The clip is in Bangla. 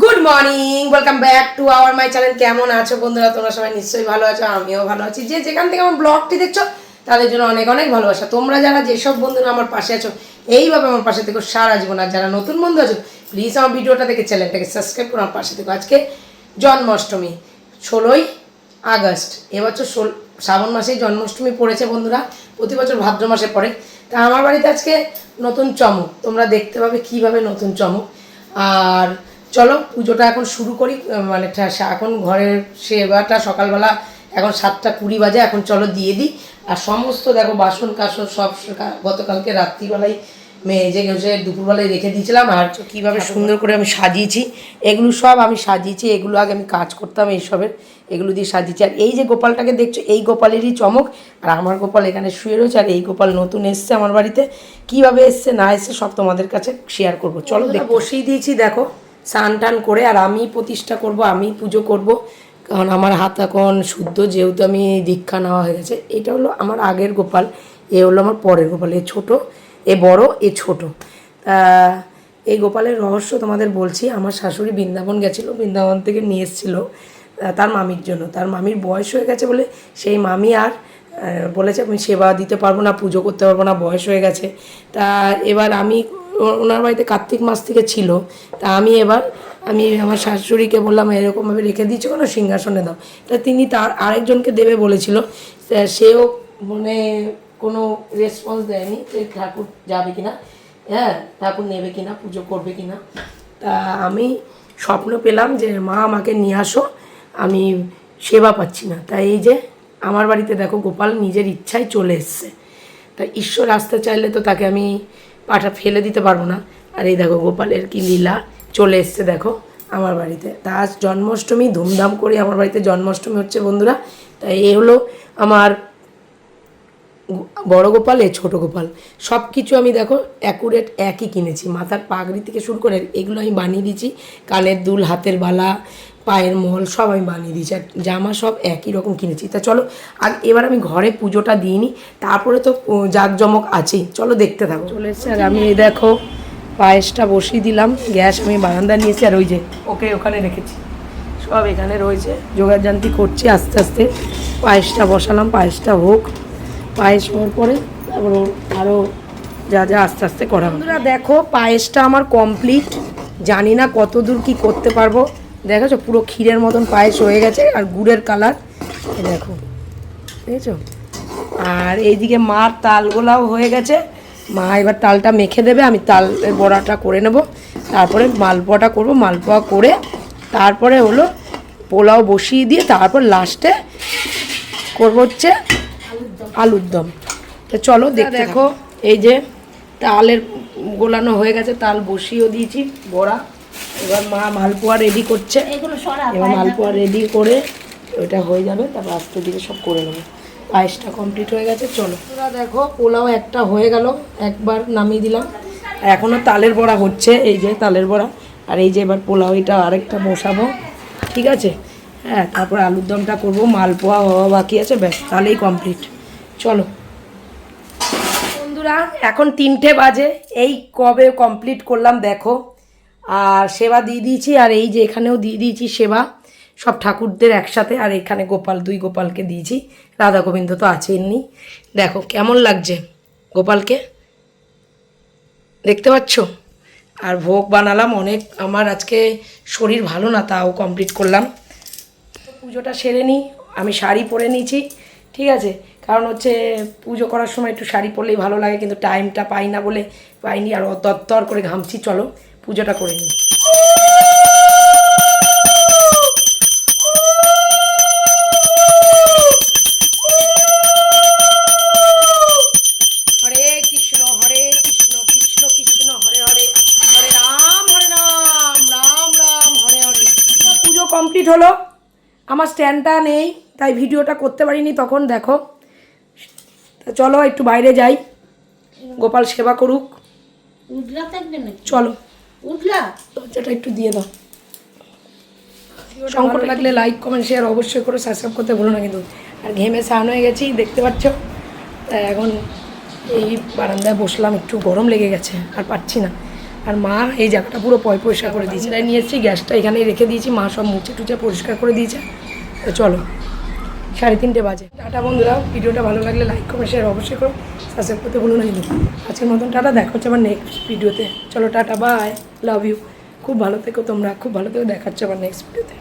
Good morning welcome back to our my channel কেমন আছো বন্ধুরা? তোমরা সবাই নিশ্চয়ই ভালো আছো, আমিও ভালো আছি। যে যেখান থেকে আমার ব্লগটি দেখছ, তাদের জন্য অনেক অনেক ভালোবাসা। তোমরা যারা যেসব বন্ধুরা আমার পাশে আছো, এইভাবে আমার পাশে থেকো সারা জীবন। আর যারা নতুন বন্ধু আছো প্লিজ আমার ভিডিওটা দেখে চ্যানেলটাকে সাবস্ক্রাইব করে আমার পাশে থেকো। আজকে জন্মাষ্টমী, ষোলোই আগস্ট। এবছর ষোল, শ্রাবণ মাসেই জন্মাষ্টমী পড়েছে বন্ধুরা। প্রতি বছর ভাদ্র মাসে পড়ে। তা আমার বাড়িতে আজকে নতুন চমক। তোমরা দেখতে পাবে কীভাবে নতুন চমক। আর চলো পুজোটা এখন শুরু করি মানে এখন ঘরের সেবাটা সকালবেলা এখন সাতটা কুড়ি বাজে এখন চলো দিয়ে দিই। আর সমস্ত দেখো বাসন কাসন সব গতকালকে রাত্রিবেলায় মেজে গেছে দুপুরবেলায় রেখে দিয়েছিলাম। আর কীভাবে সুন্দর করে আমি সাজিয়েছি এগুলো সব আমি সাজিয়েছি এগুলো আগে আমি কাজ করতাম এইসবের এগুলো দিয়ে সাজিয়েছি। আর এই যে গোপালটাকে দেখছ এই গোপালেরই চমক। আর আমার গোপাল এখানে শুয়ে রয়েছে আর এই গোপাল নতুন এসছে আমার বাড়িতে। কীভাবে এসছে না এসছে সব তোমাদের কাছে শেয়ার করব। চলো দেখ বসিয়ে দিয়েছি দেখো। স্নান টান করে আর আমি প্রতিষ্ঠা করব, আমি পুজো করব। কারণ আমার হাত এখন শুদ্ধ, যেহেতু আমি দীক্ষা নেওয়া হয়ে গেছে। এটা হলো আমার আগের গোপাল, এ হলো আমার পরের গোপাল, এ ছোট, এ বড়, এ ছোট। তা, এই গোপালের রহস্য তোমাদের বলছি, আমার শাশুড়ি বৃন্দাবন গেছিল, বৃন্দাবন থেকে নিয়ে এসেছিল তার মামির জন্য। তার মামির বয়স হয়ে গেছে বলে সেই মামি আর বলেছে, আমি সেবা দিতে পারব না, পুজো করতে পারব না, বয়স হয়ে গেছে। তা, এবার আমি ওনার বাড়িতে কার্তিক মাস থেকে ছিল। তা আমি এবার, আমি আমার শাশুড়িকে বললাম, এরকমভাবে রেখে দিচ্ছ কেন? সিংহাসনে দাও। তা তিনি তার আরেকজনকে দেবে বলেছিল। সেও মানে কোনো রেসপন্স দেয়নি যে ঠাকুর যাবে কিনা। হ্যাঁ ঠাকুর নেবে কিনা, পুজো করবে কিনা। তা আমি স্বপ্ন পেলাম যে, মা, আমাকে নিয়ে আসো। আমি সেবা পাচ্ছি না। তাই এই যে, আমার বাড়িতে দেখো গোপাল নিজের ইচ্ছায় চলে এসছে। তা ঈশ্বর আসতে চাইলে তো তাকে আমি পাটা ফেলে দিতে পারব না। আর এই দেখো গোপালের কি লীলা চলে এসছে দেখো আমার বাড়িতে। তা আজ জন্মাষ্টমী, ধুমধাম করে আমার বাড়িতে জন্মাষ্টমী হচ্ছে বন্ধুরা। তাই এই হলো আমার বড় গোপাল, এ ছোট গোপাল। সব কিছু আমি দেখো অ্যাকুরেট একই কিনেছি। মাথার পাগড়ি থেকে শুরু করে এগুলো আমি বানিয়ে দিয়েছি। কানের দুল, হাতের বালা পায়ের মল সব আমি বানিয়ে দিয়েছি আর জামা সব একই রকম কিনেছি। তা চলো আর এবার আমি ঘরে পুজোটা দিইনি তারপরে তো জাঁকজমক আছেই। চলো দেখতে থাকো। চলে এসছে আর আমি এই দেখো পায়েসটা বসিয়ে দিলাম গ্যাস আমি বারান্দা নিয়েছি আর ওই যে ওকে ওখানে রেখেছি। সব এখানে রয়েছে যোগাযান্তি করছি আস্তে আস্তে। পায়েসটা বসালাম পায়েসটা হোক পায়েস হওয়ার পরে তারপর আরও যা যা আস্তে আস্তে করা। বন্ধুরা দেখো পায়েসটা আমার কমপ্লিট জানি না কত দূর কী করতে পারব। দেখেছ পুরো ক্ষীরের মতন পায়েস হয়ে গেছে আর গুড়ের কালার। দেখো দেখেছ? আর এইদিকে মার তালগোলাও হয়ে গেছে। মা এবার তালটা মেখে দেবে আমি তাল বড়াটা করে নেব। তারপরে মালপোয়াটা করব মালপোয়া করে তারপরে হলো পোলাও বসিয়ে দিয়ে তারপর লাস্টে করব হচ্ছে আলুর দম। তো চলো দেখতে দেখো। এই যে তালের গোলানো হয়ে গেছে তাল বসিয়েও দিয়েছি বড়া। এবার মা মালপোয়া রেডি করছে। এগুলো সরা এবার মালপোয়া রেডি করে ওটা হয়ে যাবে তারপর আস্তে দিকে সব করে নেব। পায়েসটা কমপ্লিট হয়ে গেছে চলো। দেখো পোলাও একটা হয়ে গেল একবার নামিয়ে দিলাম। আর এখনও তালের বড়া হচ্ছে এই যে তালের বড়া। আর এই যে এবার পোলাও এটা আরেকটা বসাবো। ঠিক আছে? হ্যাঁ তারপর আলুর দমটা করব মালপোয়া হওয়া বাকি আছে ব্যাস তাহলেই কমপ্লিট চলো। বন্ধুরা এখন তিনটে বাজে এই কবে কমপ্লিট করলাম দেখো। আর সেবা দিয়ে দিয়েছি, আর এই যে এখানেও দিয়ে দিয়েছি সেবা। সব ঠাকুরদের একসাথে, আর এখানে গোপাল, দুই গোপালকে দিয়েছি। রাধা গোবিন্দ তো আছেননি দেখো, কেমন লাগছে গোপালকে? দেখতে পাচ্ছ? আর ভোগ বানালাম, অনেক আমার আজকে শরীর ভালো না, তাও কমপ্লিট করলাম। পুজোটা সেরে নিই, আমি শাড়ি পরে নিয়েছি, ঠিক আছে? কারণ হচ্ছে পুজো করার সময় একটু শাড়ি পরলেই ভালো লাগে, কিন্তু টাইমটা পাই না বলে পাইনি, আর তত্তর করে ঘামছি, চলো। পুজোটা করে নিই। হরে কৃষ্ণ হরে কৃষ্ণ কৃষ্ণ কৃষ্ণ হরে হরে হরে রাম হরে রাম রাম রাম হরে হরে। পুজো কমপ্লিট হলো। আমার স্ট্যান্ডটা নেই তাই ভিডিওটা করতে পারিনি তখন দেখো। তা চলো একটু বাইরে যাই। গোপাল সেবা করুক। চলো। উঠলা। দরজাটা একটু দিয়ে দাও। সংকট লাগলে লাইক কমেন্ট শেয়ার অবশ্যই করে সাবস্ক্রাইব করতে ভুলো না কিন্তু। আর ঘেমে স্নান হয়ে গেছি দেখতে পাচ্ছ? তা এখন এই বারান্দায় বসলাম একটু গরম লেগে গেছে আর পাচ্ছি না। আর মা এই জায়গাটা পুরো পয় পরিষ্কার করে দিয়েছে। তাই নিয়ে এসেছি গ্যাসটা এখানে রেখে দিয়েছি মা সব মুছে টুচে পরিষ্কার করে দিয়েছে। তো চলো। সাড়ে তিনটে বাজে। টাটা বন্ধুরা, ভিডিওটা ভালো লাগলে লাইক করবে শেয়ার অবশ্যই করো। সাবস্ক্রাইব করতে ভুলো না আজকের মতন টাটা, দেখা হচ্ছে আবার নেক্সট ভিডিওতে চলো টাটা বাই লাভ ইউ খুব ভালো থেকো তোমরা, খুব ভালো থেকো দেখাচ্ছে আবার নেক্সট ভিডিওতে